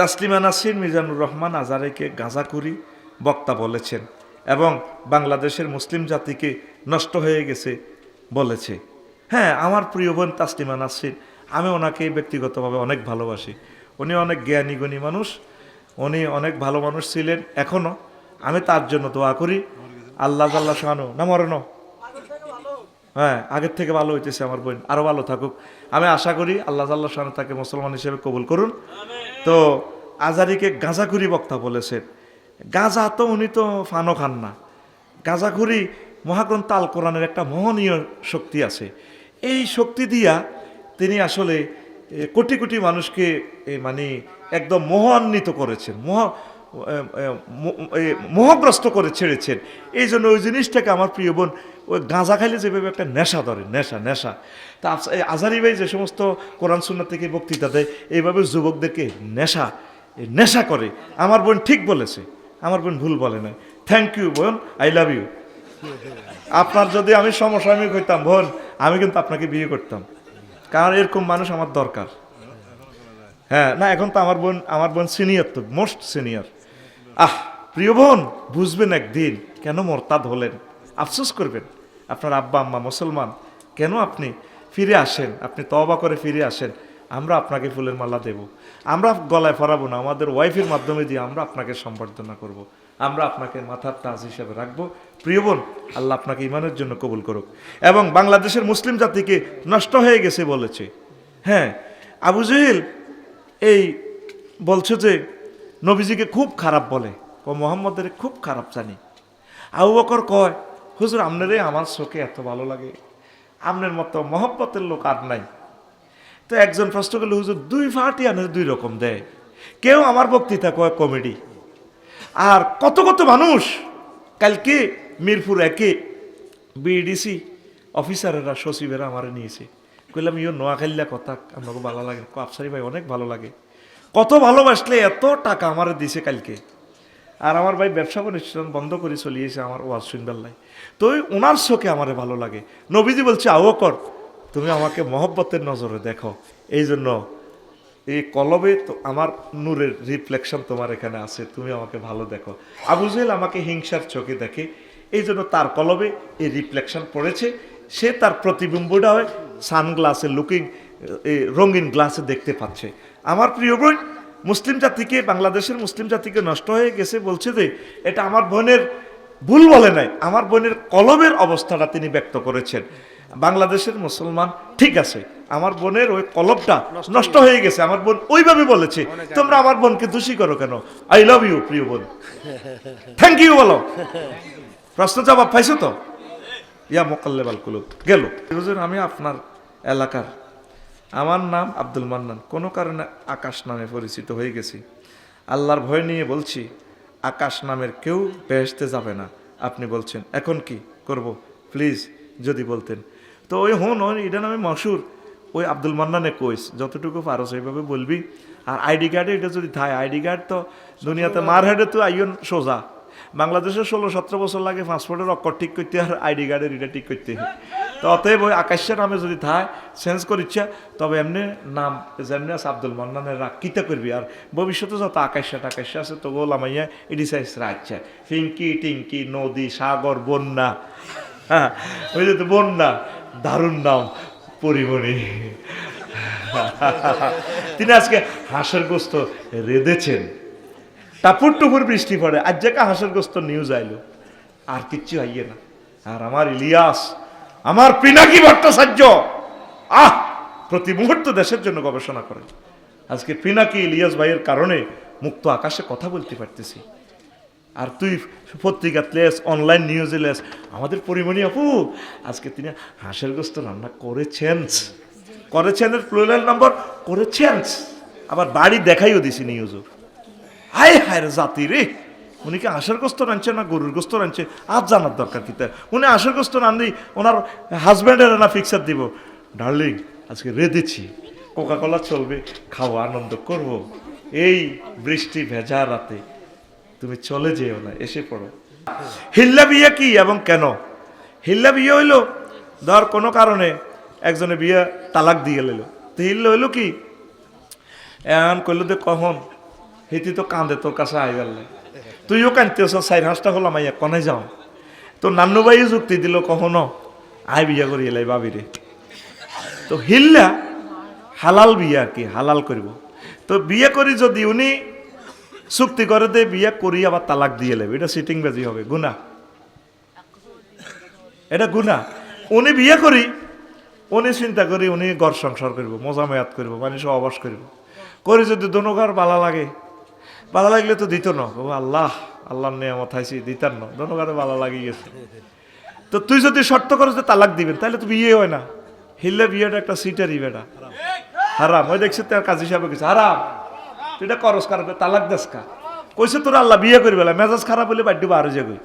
তাসলিমা নাসির মিজানুর রহমান আজারেকে গাঁজা গাঁজাখুরি বক্তা বলেছেন এবং বাংলাদেশের মুসলিম জাতিকে নষ্ট হয়ে গেছে বলেছে। হ্যাঁ আমার প্রিয় বোন তাসলিমা নাসির, আমি ওনাকে ব্যক্তিগতভাবে অনেক ভালোবাসি। উনি অনেক জ্ঞানী, গুণী মানুষ, উনি অনেক ভালো মানুষ ছিলেন এখনও আমি তার জন্য দোয়া করি। আল্লাহ আল্লাহ শাহানু, না মরণ? হ্যাঁ আগের থেকে ভালো হইতেছে আমার বোন। আরও ভালো থাকুক। আমি আশা করি আল্লাহ আল্লাহ শাহানু তাকে মুসলমান হিসেবে কবুল করুন। তো আজারিকে গাঁজাখুরি বক্তা বলেছেন। গাঁজা তো উনি তো ফানো খান না। গাঁজাখুরি মহাগ্রন্থ আল কোরআনের একটা মোহনীয় শক্তি আছে। এই শক্তি দিয়া তিনি আসলে কোটি কোটি মানুষকে মানে একদম মোহান্বিত করেছেন। মোহ মোহগ্রস্ত করে ছেড়েছেন। এই জন্য ওই জিনিসটাকে আমার প্রিয় বোন, ওই গাঁজা খাইলে যেভাবে একটা নেশা ধরে, নেশা নেশা। তা আজারি ভাই যে সমস্ত কোরআন সুন্নাত থেকে বক্তৃতা দেয়, এইভাবে যুবকদেরকে নেশা নেশা করে। আমার বোন ঠিক বলেছে, আমার বোন ভুল বলে না থ্যাংক ইউ বোন আই লাভ ইউ আপনার যদি আমি সমসাময়িক হইতাম, বোন, আমি কিন্তু আপনাকে বিয়ে করতাম। কারণ এরকম মানুষ আমার দরকার। হ্যাঁ না, এখন তো আমার বোন আমার বোন সিনিয়র তো মোস্ট সিনিয়র আহ, প্রিয় বোন, বুঝবেন একদিন কেন মোরতাদ হলেন। আফসোস করবেন, আপনার আব্বা আম্মা মুসলমান, কেন আপনি ফিরে আসেন, আপনি তবা করে ফিরে আসেন, আমরা আপনাকে ফুলের মালা দেব। আমরা গলায় ফরাবো না, আমাদের ওয়াইফের মাধ্যমে দিয়ে আমরা আপনাকে সম্বর্ধনা করব। আমরা আপনাকে মাথার তাজ হিসেবে রাখব। প্রিয় বোন, আল্লাহ আপনাকে ইমানের জন্য কবুল করুক। এবং বাংলাদেশের মুসলিম জাতিকে নষ্ট হয়ে গেছে বলেছে। হ্যাঁ আবু জহিল এই বলছে যে নবীজিকে খুব খারাপ বলে ও মোহাম্মদের খুব খারাপ জানি। আবু বকর কয়, হুজুর আমনেরে আমার চোখে এত ভালো লাগে। আমনের মতো মহব্বতের লোক আর নাই। তো একজন প্রশ্ন করল, হুজুর, দুই ফাটি আনে দুই রকম দেয়। কেউ আমার বক্তৃতা কয় কমেডি, আর কত কত মানুষ কালকে মিরপুর একে বিডিসি অফিসারেরা, সচিবেরা আমার নিয়েছে। কইলাম ইও নোয়াখাইলা কথা, আমাকে ভালো লাগে কো আফসারি ভাই, অনেক ভালো লাগে। কত ভালোবাসলে এত টাকা আমার দিছে কালকে। আর আমার ভাই ব্যবসা প্রতিষ্ঠান বন্ধ করে চলিয়েছে আমার ওয়াজ শুনবেল্লাই তো ওনার চোখে আমারে ভালো লাগে। নবীজি বলছে আও কর, তুমি আমাকে মহব্বতের নজরে দেখো। এই জন্য এই কলবে তো আমার নূরের রিফ্লেকশন তোমার এখানে আছে, তুমি আমাকে ভালো দেখো। আবু জেহেল আমাকে হিংসার চোখে দেখে এই জন্য তার কলবে এই রিফ্লেকশন পড়েছে। সে তার প্রতিবিম্বটা হয় সানগ্লাসে লুকিং এই রঙিন গ্লাসে দেখতে পাচ্ছে। আমার প্রিয় বোন মুসলিম জাতিকে বাংলাদেশের মুসলিম জাতিকে নষ্ট হয়ে গেছে বলছে যে এটা আমার বোনের ভুল বলে নাই আমার বোনের কলমের অবস্থাটা তিনি ব্যক্ত করেছেন। বাংলাদেশের মুসলমান ঠিক আছে আমার বোনের ওই কলবটা নষ্ট হয়ে গেছে। আমার বোন ওইভাবে বলেছে তোমরা আমার বোনকে দোষী করো কেন? আই লাভ ইউ প্রিয় বোন। থ্যাংক ইউ বলো। প্রশ্ন জবাব পাইছো তো? ইয়া মোকাল্লেবাল কুলুব গেল। আমি আপনার এলাকার আমার নাম আব্দুল মান্নান। কোনো কারণে আকাশ নামে পরিচিত হয়ে গেছি। আল্লাহর ভয় নিয়ে বলছি আকাশ নামের কেউ বেহেসতে যাবে না। আপনি বলছেন এখন কি করব? প্লিজ যদি বলতেন। তো ওই হন ওই এটা নামে মশুর ওই আব্দুল মান্নানে কইস যতটুকু পারো সেইভাবে বলবি। আর আইডি কার্ডে এটা যদি থায় আইডি কার্ড তো দুনিয়াতে মার হেডে তো আইন সোজা। বাংলাদেশে ষোলো সতেরো বছর লাগে পাসপোর্টের অক্ষর ঠিক করতে আর আইডি কার্ডের এটা ঠিক করতে। তো অতএব ওই আকাশের নামে যদি থায় চেঞ্জ করে ইচ্ছা তবে এমনি নাম, যেমনি আছে আব্দুল মান্নানের রাগ কিতা করবি। আর ভবিষ্যতে যত আকাশা টাকাশা আছে তো গোলামাইয়া এডি সাইজ রাখছে। ফিঙ্কি টিঙ্কি নদী, সাগর, বন্যা। হ্যাঁ ওই যে বন্যা, দারুণ নাম, পরিমণি। তিনি আজকে হাঁসের গোস্ত রেঁধেছেন। টাপুর টুপুর বৃষ্টি পড়ে, আজ জায়গা হাঁসের গোস্ত নিউজ আইলো। আর কিচ্ছু আইয়ে না। আর আমার ইলিয়াস আমার পিনাকি ভট্টাচার্য। আহ, প্রতি মুহূর্ত দেশের জন্য গবেষণা করেন আজকে পিনাকি ইলিয়াস ভাইয়ের কারণে মুক্ত আকাশে কথা বলতে পারতেছি। আর তুই পত্রিকা লেস, অনলাইন নিউজে লেস, আমাদের পরিমণি আপু, আজকে তিনি হাঁসের গোস্ত রান্না করেছেন। করেছেন প্লুরাল নাম্বার করেছেন। আবার বাড়ি দেখাইও দিছি নিউজও হায় হায় জাতি রে। উনি কি আশার গোস্ত রাঁধছে না গরুর গোস্ত রাঁধছে? আজ জানার দরকার কি তার? উনি আশার গোস্ত রান্ধি ওনার হাজব্যান্ডের না ফিক্সার দিব। ডার্লিং আজকে রেঁধেছি। কোকা কোলা চলবে খাও আনন্দ করব। এই বৃষ্টি ভেজা রাতে তুমি চলে যেও না, এসে পড়ো। হিল্লা বিয়ে কি এবং কেন? হিল্লা বিয়ে হইল, ধর কোনো কারণে একজনে বিয়ে তালাক দিয়ে গেল তো হিল্লা হইল কি? এমন করল যে কখন হেতি তো কান্দে তোর কাছে আই গেলে তুইও কানতেছ চাই হাঁসটা হলাম আইয়া কনে যাও। তো নান্নু ভাইও যুক্তি দিল কখনো আয় বিয়া করি এলাই বাবিরে তো হিল্লা, হালাল বিয়া কি, হালাল করব তো বিয়ে করি যদি উনি চুক্তি করে দে, বিয়ে করি আবার তালাক দিয়ে নেবে এটা সিটিং বাজি হবে গুনা এটা গুনা উনি বিয়ে করি উনি চিন্তা করি উনি ঘর সংসার করব মজা মেয়াদ করব মানে সহবাস করব করে যদি দোনোঘর ভালো লাগে ভালো লাগলে তো দিত না। ও আল্লাহ, আল্লাহর নিয়ামত হাইছি, দিতার না। দোনোঘরে ভালো লাগি গেছে। তো তুই যদি শর্ত করো যে তালাক দিবেন তাহলে তো বিয়ে হয় না। হিললে বিয়েটা একটা সিটারই বেটা হারাম। ওই দেখছি তার কাজী সাহেব কিছু হারাম। তুই এটা করস কার তালাক দেস কা? কইছে তোর আল্লাহ বিয়ে করি বেলা। মেজাজ খারাপ হলে বাড়ি বারো যাবে।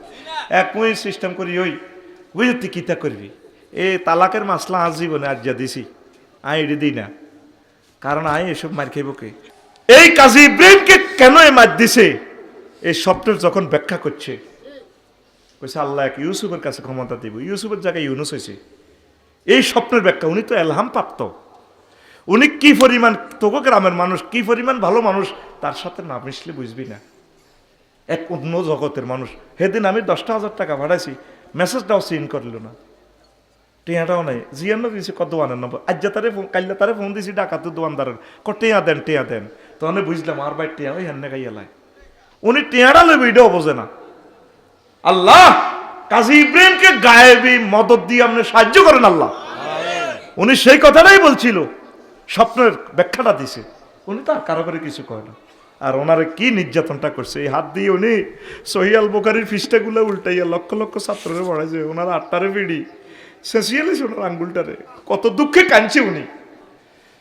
এক মই সিস্টেম করি ওই। বুঝলি তুই কিতা করবি? এ তালাকের মাসলা আজ জীবনে আজ যা দিছি। আই এটি দিই না। কারণ আই এসব মার খাইব কে? এই কাজী ইব্রাহিমকে কেন এ মার দিছে? এই স্বপ্নের যখন ব্যাখ্যা করছে, কইছে, আল্লাহ এক ইউসুফের কাছে ক্ষমতা দিব। ইউসুফের জায়গায় ইউনুস হয়েছে এই স্বপ্নের ব্যাখ্যা, উনি তো এলহাম প্রাপ্ত। উনি কি পরিমাণ তোকে গ্রামের মানুষ, কি পরিমাণ ভালো মানুষ, তার সাথে না মিশলে বুঝবি না। এক অন্য জগতের মানুষ। সেদিন আমি দশটা হাজার টাকা ভাড়াইছি, মেসেজটাও সিন করল না। টিয়াটাও নাই। জিয়ানো দিয়েছি কত দোয়ানের নম্বর? আজ তারে ফোন তারে ফোন দিয়েছি ডাকাতে দোয়ানদারের। ক টিয়া দেন টিয়া দেন। তখন বুঝলাম আর ভাই টিয়া ওই হেন্নে গাইয়ালাই উনি টিয়াটা লইবে এটাও বোঝে না। আল্লাহ কাজী ইব্রাহিমকে গায়েবি মদত দিয়ে আপনি সাহায্য করেন আল্লাহ। উনি সেই কথাটাই বলছিল স্বপ্নের ব্যাখ্যাটা দিছে। উনি তো আর কারও করে কিছু কয় না। আর ওনারে কি নির্যাতনটা করছে এই হাত দিয়ে উনি সহিয়াল বোকারির ফিসটাগুলো উল্টাইয়া লক্ষ লক্ষ ছাত্ররে পড়াইছে ওনার আটটারে বিড়ি শেষিয়ালিস ওনার আঙ্গুলটারে কত দুঃখে কাঁদছে উনি।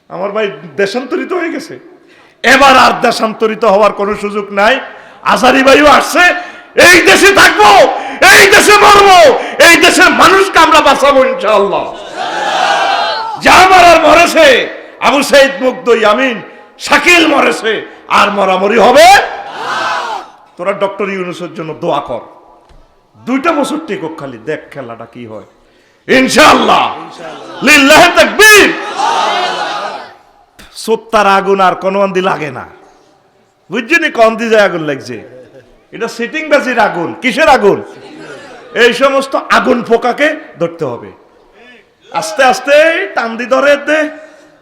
আমার ভাই দেশান্তরিত হয়ে গেছে। এবার আর দেশান্তরিত হওয়ার কোনো সুযোগ নাই। আজারি ভাইও আসছে, এই দেশে থাকব, এই দেশে মরবো, এই দেশের মানুষকে আমরা বাঁচাবো ইনশাআল্লাহ। যা মারার মরেছে, আবু সাইদ মুগ্ধ ইয়ামিন, শাকিল মরেছে, আর মরামরি হবে। তোরা ডক্টর ইউনুসের জন্য দোয়া কর। দুইটা বছর টেকক খালি, দেখ খেলাটা কি হয়। ইনশাআল্লাহ। লিল্লাহ তাকবীর। সত্তার আগুন আর কোনো আন্দি লাগে না। বুঝছেনি কন দি যায় আগুন লাগছে? এটা সিটিং বাজির আগুন, কিসের আগুন? এই সমস্ত আগুন পোকাকে ধরতে হবে। আস্তে আস্তে টান দি ধরে দে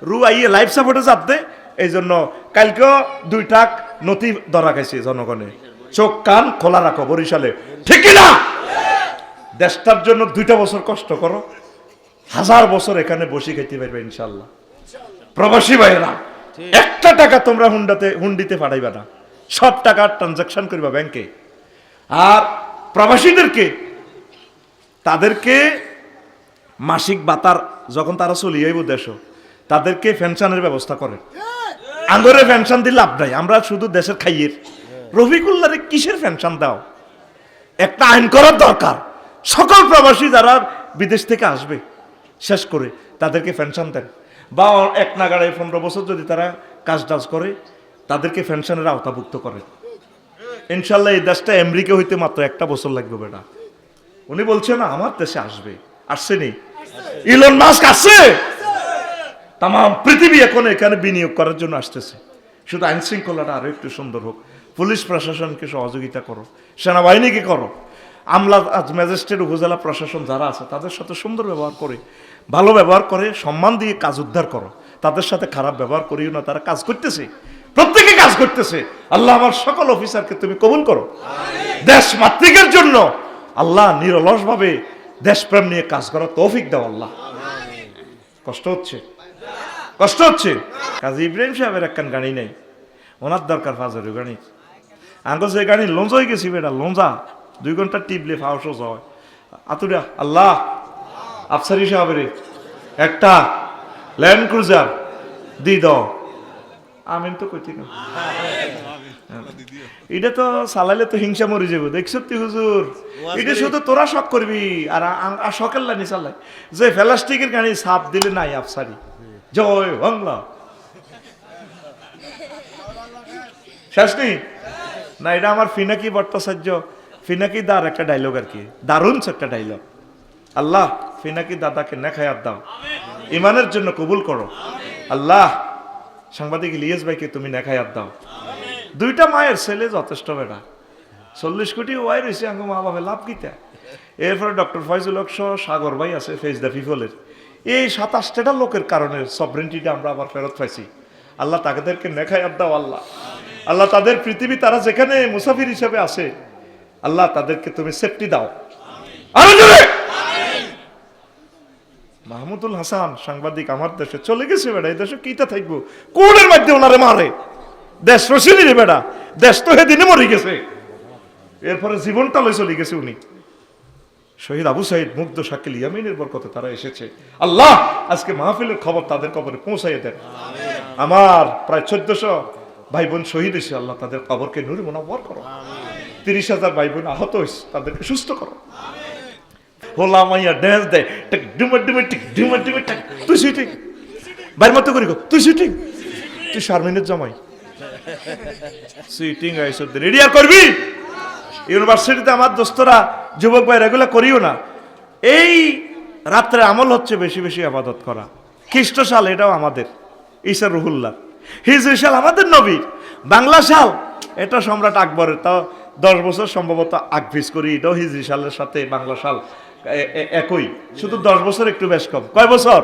রু আইয়ে লাইফ সাপোর্টে চাপ দে। এই জন্য কালকেও দুইটা নথি ধরা খাইছে জনগণে। চোখ কান খোলা রাখো বরিশালে। ঠিক না! দেশটার জন্য দুইটা বছর কষ্ট করো। হাজার বছর এখানে বসে খাইতে পারবে ইনশাল্লাহ। প্রবাসী ভাইয়েরা একটা টাকা তোমরা হুন্ডাতে হুন্ডিতে পাঠাইবা না। সব টাকা ট্রানজাকশন করিবা ব্যাংকে আর প্রবাসীদেরকে তাদেরকে মাসিক বাতার যখন তারা চলিয়ে আইব দেশ তাদেরকে পেনশনের ব্যবস্থা করে। আঙ্গরে পেনশন দিলে লাভ নাই। আমরা শুধু দেশের খাইয়ের। রফিকুল্লারে কিসের পেনশন দাও? একটা আইন করার দরকার। সকল প্রবাসী যারা বিদেশ থেকে আসবে শেষ করে তাদেরকে পেনশন দেন। বা এক নাগাড়ে পনেরো বছর যদি তারা কাজ টাজ করে তাদেরকে পেনশনের আওতাভুক্ত করে। ইনশাল্লাহ এই দেশটা আমেরিকা হইতে মাত্র একটা বছর লাগবে বেটা। উনি বলছে না আমার দেশে আসবে। আসছে নি? ইলন মাস্ক আসছে? তাম পৃথিবী এখন এখানে বিনিয়োগ করার জন্য আসতেছে। শুধু আইন শৃঙ্খলাটা আরও একটু সুন্দর হোক। পুলিশ প্রশাসনকে সহযোগিতা করো সেনাবাহিনীকে করো। আমলা আজ ম্যাজিস্ট্রেট উপজেলা প্রশাসন যারা আছে তাদের সাথে সুন্দর ব্যবহার করে ভালো ব্যবহার করে সম্মান দিয়ে কাজ উদ্ধার করো। তাদের সাথে খারাপ ব্যবহার করিও না তারা কাজ করতেছে। প্রত্যেকে কাজ করতেছে। আল্লাহ আমার সকল অফিসারকে তুমি কবুল করো। দেশ মাতৃকের জন্য আল্লাহ নিরলসভাবে দেশপ্রেম নিয়ে কাজ করার তৌফিক দাও আল্লাহ। কষ্ট হচ্ছে? কষ্ট হচ্ছে? কাজী ইব্রাহিম সাহেবের একখান গাড়ি নেই। ওনার দরকার ফাজার গাড়ি। আঙ্গ যে গাড়ি লঞ্চ হয়ে গেছি বেটা লঞ্চা। দুই ঘণ্টা টিপলে ফাউস হয় আতুরা আল্লাহ আফসারি সাহেবের একটা ল্যান্ড ক্রুজার দি দাও। আমিন তো কইতি না এটা তো চালাইলে তো হিংসা মরে যাব দেখছ তুই হুজুর এটা শুধু তোরা শখ করবি আর শখের লানি চালাই। যে প্লাস্টিকের গাড়ি সাপ দিলে নাই আফসারি। জয় বাংলা। শেষ নেই? না এটা আমার ফিনাকি ভট্টাচার্য। ফিনাকি দার একটা ডায়লগ আর কি। দারুণ একটা ডায়লগ আল্লাহ। ফিনাকি দাদাকে নেখায়াত দাও। ইমানের জন্য কবুল করো। আল্লাহ, সাংবাদিক ইলিয়াস ভাইকে তুমি নেখায়াত দাও। দুইটা মায়ের ছেলে যথেষ্ট বেটা চল্লিশ কোটি ওয়াই রয়েছে আঙ্গ মা বাবা লাভ কিতা? এরপরে ডক্টর ফয়জুল হক সাগর ভাই আছে ফেজ দ্য পিপলের এই সাতাশটা লোকের কারণে সবরেন্টিটা আমরা আবার ফেরত পাইছি। আল্লাহ তাদেরকে নেখায় দাও আল্লাহ। আল্লাহ তাদের পৃথিবী, তারা যেখানে মুসাফির হিসেবে আসে আল্লাহ তাদেরকে তুমি সেফটি দাও! মাহমুদুল হাসান, সাংবাদিক আমার দেশে চলে গেছে বেড়া, এই দেশে কিটা থাকব? কোনের মধ্যে ওনারে মারে। দেশ রসিনি রে বেড়া, দেশ তো হেদিনে মরে গেছে। এরপরে জীবনটা লই চলে গেছে উনি। শহীদ আবু সাইদ, মুগ্ধ শাকিল ইয়ামিনের বরকতে তারা এসেছে। আল্লাহ, আজকে মাহফিলের খবর তাদের কবরে পৌঁছাইয়ে দেন। আমার প্রায় চোদ্দশো ভাই বোন শহীদ হয়েছে, আল্লাহ তাদের কবরকে নুরে মোনাবর করো। তিরিশ হাজার ভাই বোন আহত হয়েছে, তাদেরকে সুস্থ করো। হোলা মাইয়া ড্যান্স দেয় টিক ডুমা ডুমা টিক ডুমা ডুমা টিক তুই সুইটিং বাইর মতো করি তুই সুইটিং তুই শারমিনের জামাই সুইটিং আইসব রেডি আর করবি ইউনিভার্সিটিতে আমার দোস্তরা যুবক ভাই এগুলো করিও না এই রাত্রে আমল হচ্ছে বেশি বেশি আবাদত করা। খ্রিস্ট সাল এটাও আমাদের। ঈশা রুহুল্লাহ। হিজরি সাল আমাদের নবীর বাংলা সাল এটা সম্রাট আকবরের। তাও দশ বছর সম্ভবত আকভিস করি। এটাও হিজরি সালের সাথে বাংলা সাল একই। শুধু দশ বছর একটু বেশ কম। কয় বছর?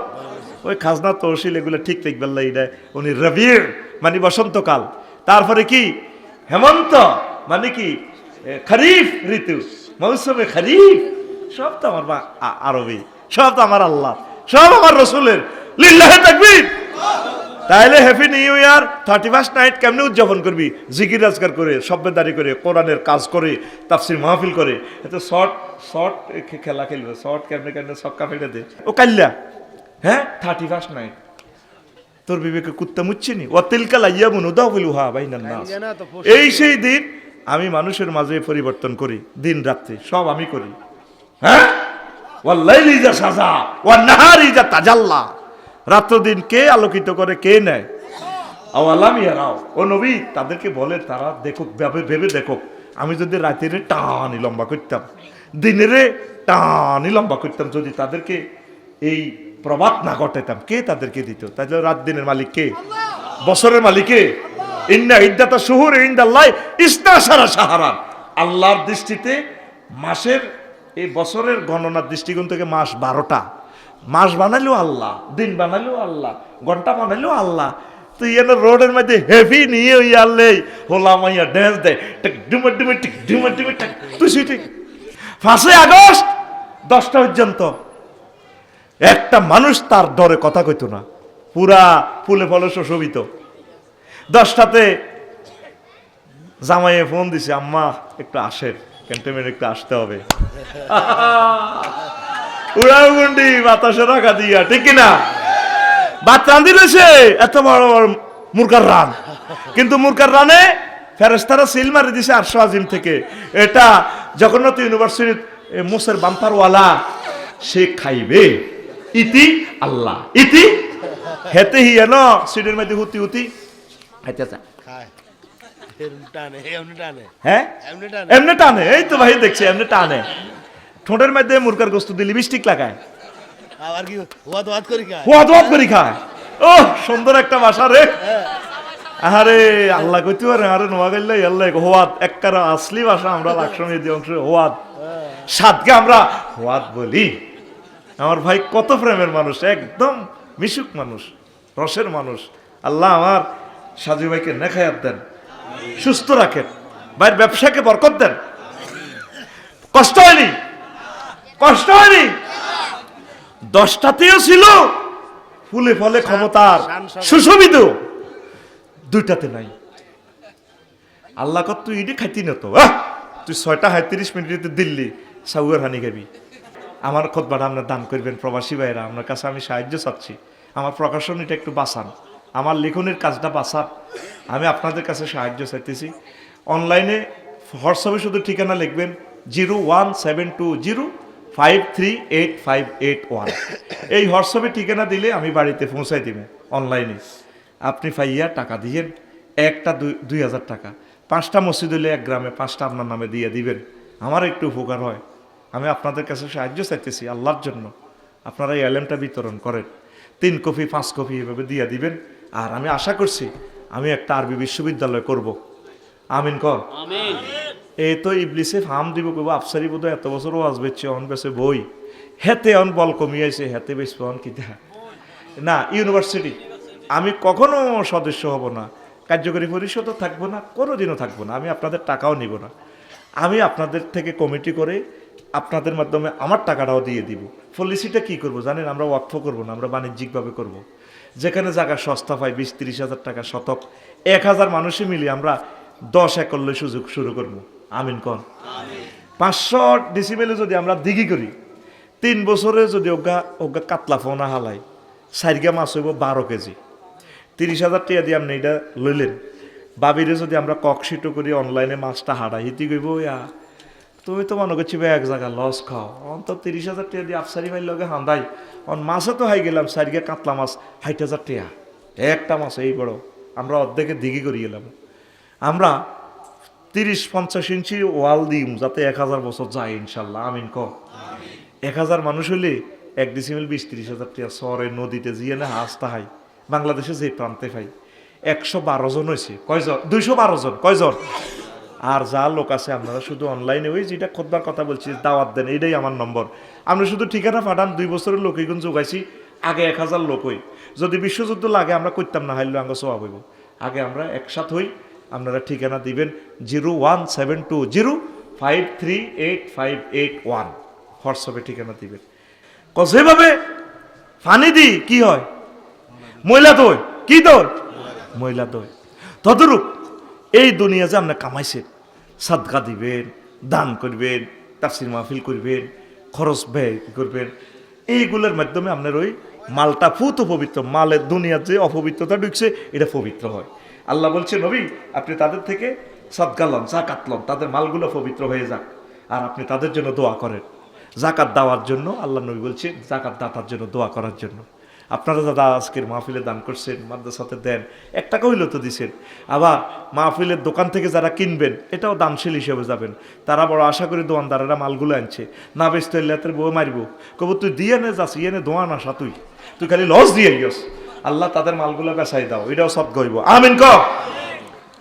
ওই খাজনা তহসিল এগুলো ঠিক বললে এটা উনি রবির মানে বসন্তকাল। তারপরে কি? হেমন্ত মানে কি? খরিফ ঋতু। মৌসুমে খরিফ। সব তো আমার আ- আরবি। সব তো আমার আল্লাহ। সব আমার রসুলের। লিল্লাহে তাকবীর। তাইলে happy new year thirty first night কেমনে উদযাপন করবি? জিকির রাজগার করে সভ্যদারি করে কোরআনের কাজ করে তাফসির মাহফিল করে। এত শর্ট শর্ট খেলা খেলবে। শর্ট কেমনে কেমনে ছক্কা ফেলে দে। ও কাল্লা হ্যাঁ? থার্টি ফার্স্ট নাইট তোর বিবেকে কুত্তা মুচ্ছিনি ও তিলকা লাইয়া বলু হা ভাই না এই সেই দিন আমি মানুষের মাঝে পরিবর্তন করি দিন রাত্রি সব আমি করি। হ্যাঁ? ওয়াল্লাইলি যা সাজা ওয়া নাহারি যা তাজাল্লা। রাত্র দিন কে আলোকিত করে, কে নেয়? আওয়ালাম ইয়ারাও। ও নবী, তাদেরকে বলে, তারা দেখুক, ভেবে ভেবে দেখুক, আমি যদি রাতের টানি লম্বা করতাম, দিনেরে টানি লম্বা করতাম, যদি তাদেরকে এই প্রভাত না ঘটাইতাম, কে তাদেরকে দিত? তাহলে রাত দিনের মালিক কে? বছরের মালিক ইন্না ইদ্দাতা শুহুর ইন্দাল্লাহ ইসনা সারা সাহারা আল্লাহর দৃষ্টিতে মাসের, এই বছরের গণনার দৃষ্টিকোণ থেকে মাস বারোটা। মাস বানালেও আল্লাহ, দিন বানালেও আল্লাহ, ঘণ্টা বানালেও আল্লাহ। তুই এনে রোডের মধ্যে হেভি নিয়ে ওই আল্লে হোলা মাইয়া ড্যান্স দেয় ডুমে ডুমে ডুমে ডুমে তুই পাঁচই আগস্ট, দশটা পর্যন্ত। একটা মানুষ তার ডরে কথা কইতো না, পুরা ফুলে ফলে শোভিত দশটাতে জামাইয়ে ফোন দিছে, আম্মা, একটু আসেন, ক্যান্টনমেন্ট একটু আসতে হবে। উড়াও গুন্ডি বাতাসে রাখা দিয়া ঠিক কিনা? রান্ধি রয়েছে এত বড় বড় মুরকার রান। কিন্তু মুরকার রানে ফেরেস্তারা সিল মারি দিছে আটশো আজিম থেকে। এটা জগন্নাথ ইউনিভার্সিটির মোসের বাম্পারওয়ালা সে খাইবে। ইতি আল্লাহ ইতি হেতে হিয়া ন সিটের মধ্যে হুতি হুতি। হেতে হ্যাঁ? এমনি টানে এই তো ভাই দেখছি এমনি টানে। ঠোঁটের মধ্যে মুরকার গোস্ত দিয়ে লিপস্টিক লাগায়। আবার কি করি খায়? হোয়াদ হোয়াদ করে খায়। ও সুন্দর একটা বাসা রে। আরে আল্লাহ কইতে পারে আরে আল্লাহ এককারা আসলি ভাষা আমরা লাকসমী অংশ সাতকে আমরা বলি। আমার ভাই কত প্রেমের মানুষ একদম মিশুক মানুষ রসের মানুষ। আল্লাহ আমার সাজু ভাইকে নেখায়াত দেন সুস্থ রাখেন। ভাইয়ের ব্যবসাকে বরকত দেন। কষ্ট হয়নি? কষ্ট হয়নি? দশটাতেও ছিল। ফুলে ফলে ক্ষমতার সুশোভিত। দুইটাতে নাই। আল্লাহ কত তুই ইডি খাইতি না তো? তুই ছয়টা সাঁত্রিশ মিনিটে দিল্লি সাউয়ার হানি খাবি। আমার খোদবাটা আপনার দান করবেন প্রবাসী ভাইরা আপনার কাছে আমি সাহায্য চাচ্ছি। আমার প্রকাশনীটা একটু বাঁচান। আমার লেখনের কাজটা বাঁচান। আমি আপনাদের কাছে সাহায্য চাইতেছি। অনলাইনে হোয়াটসঅ্যাপে শুধু ঠিকানা লিখবেন zero one seven two zero five three eight five eight one এই হোয়াটসঅ্যাপে ঠিকানা দিলে আমি বাড়িতে পৌঁছাই দিব অনলাইনে আপনি ফাইয়া টাকা দিয়েন, একটা দুই হাজার টাকা। পাঁচটা মসজিদ হলে এক গ্রামে পাঁচটা আপনার নামে দিয়ে দিবেন। আমার একটু উপকার হয়। আমি আপনাদের কাছে সাহায্য চাইতেছি আল্লাহর জন্য। আপনারা এই অ্যালেমটা বিতরণ করেন। তিন কপি, পাঁচ কপি এভাবে দিয়ে দিবেন। আর আমি আশা করছি, আমি একটা আরবি বিশ্ববিদ্যালয় করব। আমিন কর। আমিন। এই তো ইবলিসে ফার্ম দিব কব আফসারি বোধ এত বছর ওয়াজ বেচছে অন বেছে বই। হেতে অন বল কমিয়েছে হেতে বেচবে অন কিতা। না, ইউনিভার্সিটি। আমি কখনো সদস্য হব না, কার্যকরী পরিষদও থাকব না কোনো দিনও থাকব না, আমি আপনাদের টাকাও নিব না। আমি আপনাদের থেকে কমিটি করে আপনাদের মাধ্যমে আমার টাকাটাও দিয়ে দিব। পলিসিটা কি করব জানেন, আমরা ওয়াকফ করব না, আমরা বাণিজ্যিকভাবে করব। যেখানে জায়গা সস্তা পাই, বিশ তিরিশ হাজার টাকা শতক, এক হাজার মানুষে মিলে আমরা দশ একল্য সুযোগ শুরু করব। আমিন কন? পাঁচশো ডিসিমেলে যদি আমরা দিঘি করি, তিন বছরে যদি ওগা ওগা কাতলা ফোনা হালাই সাইরগা মাছ হইব বারো কেজি। তিরিশ হাজার টাকা দিয়ে আপনি এটা লইলেন। বাবিরে যদি আমরা ককশিটো করি, অনলাইনে মাছটা হারাই হিতি কইব, ইয়া, তুমি তো মনে করছি এক জায়গা লস খাও। অন্ত তিরিশ হাজার টাকা দিয়ে আফসারি ভাই লগে হান্দাই। অন মাছও তো হাই গেলাম সাইরগা কাতলা মাছ ষাট হাজার টাকা একটা মাছ এই বড়। আমরা অর্ধেকে দিঘি করি গেলাম আমরা তিরিশ পঞ্চাশ ইঞ্চি ওয়াল দিম যাতে এক হাজার বছর যায় ইনশাল্লাহ। আমিন ক এক হাজার মানুষ হইলে এক ডিসিমেল বিশ তিরিশ হাজার টাকা শহরে নদীতে জিয়ে না হাঁস তাহাই বাংলাদেশে যে প্রান্তে পাই একশো বারো জন হয়েছে কয়জন? দুইশো বারো জন। কয়জন? আর যা লোক আছে আপনারা শুধু অনলাইনে ওই যেটা খোদবার কথা বলছি দাওয়াত দেন এইটাই আমার নম্বর। আমরা শুধু ঠিকানা পাঠান দুই বছরের লোক এইগুন যোগাইছি আগে এক হাজার লোক হই। যদি বিশ্বযুদ্ধ লাগে আমরা করতাম না হাইলে আঙ্গ সোয়াব হইব। আগে আমরা একসাথ হই আপনারা ঠিকানা দিবেন zero one seven two zero five three eight five eight one. হোয়াটসঅ্যাপে ঠিকানা দিবেন। ক যেভাবে ফানি দি, কি হয়? ময়লা দই। কি দই? ময়লা দই। তদরূপ, এই দুনিয়া যে আপনি কামাইছেন সাদগা দিবেন, দান করবেন, তাফসির মাহফিল করবেন, খরচ ব্যয় করবেন, এইগুলোর মাধ্যমে আপনার ওই মালটা ফুত পবিত্র মালের দুনিয়ার যে অপবিত্রতা ঢুকছে, এটা পবিত্র হয়। আল্লাহ বলছে, নবী, আপনি তাদের থেকে সদগা লন জাকাত লন, তাদের মালগুলো পবিত্র হয়ে যাক আর আপনি তাদের জন্য দোয়া করেন। জাকাত দেওয়ার জন্য আল্লাহ নবী বলছে জাকাত দাতার জন্য, দোয়া করার জন্য। আপনারা দাদা আজকের মাহফিলে দান করছেন, মাদ্রাসাতে দেন এক টাকা হইল তো দিছেন। আবার মাহফিলের দোকান থেকে যারা কিনবেন, এটাও দানশীল হিসেবে যাবেন। তারা বড় আশা করি দোয়ানদারেরা মালগুলো আনছে। না হইলে তোর বউ মারিব। কব তুই দিয়ে নে, যাস ইয়ে নে, দোয়ান আসা তুই। তুই খালি লস দিয়ে গিয়স আল্লাহ তাদের মালগুলো বেসাই দাও এটাও সব গইব। আমিন ক